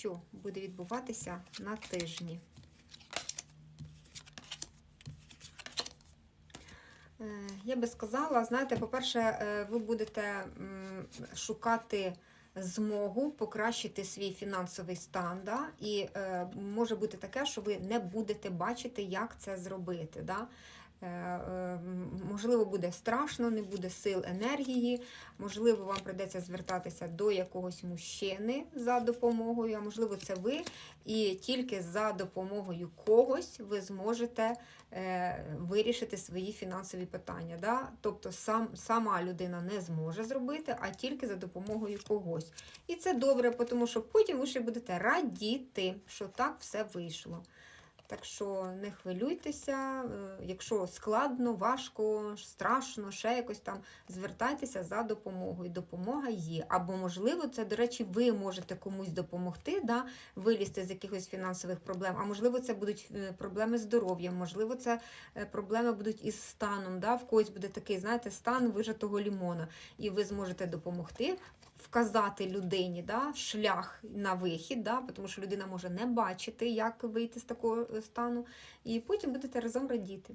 що буде відбуватися на тижні. Е, Я би сказала, знаєте, по-перше, е, ви будете шукати змогу покращити свій фінансовий стан. Да? І е, може бути таке, що ви не будете бачити, як це зробити. Да? Е, е, Можливо, буде страшно, не буде сил енергії, можливо, вам прийдеться звертатися до якогось мужчини за допомогою, а можливо, це ви, і тільки за допомогою когось ви зможете е, вирішити свої фінансові питання. Да? Тобто сам, сама людина не зможе зробити, а тільки за допомогою когось. І це добре, тому що потім ви ще будете радіти, що так все вийшло. Так що не хвилюйтеся, е, якщо складно, важко, страшно, ще якось там звертайтеся за допомогою. Допомога є. Або, можливо, це, до речі, ви можете комусь допомогти, да, вилізти з якихось фінансових проблем. А можливо, це будуть е, проблеми з здоров'ям, можливо, це е, проблеми будуть із станом. Да, В когось буде такий, знаєте, стан вижатого лімона. І ви зможете допомогти. Вказати людині да, шлях на вихід, да, тому що людина може не бачити, як вийти з такого стану, і потім будете разом радіти.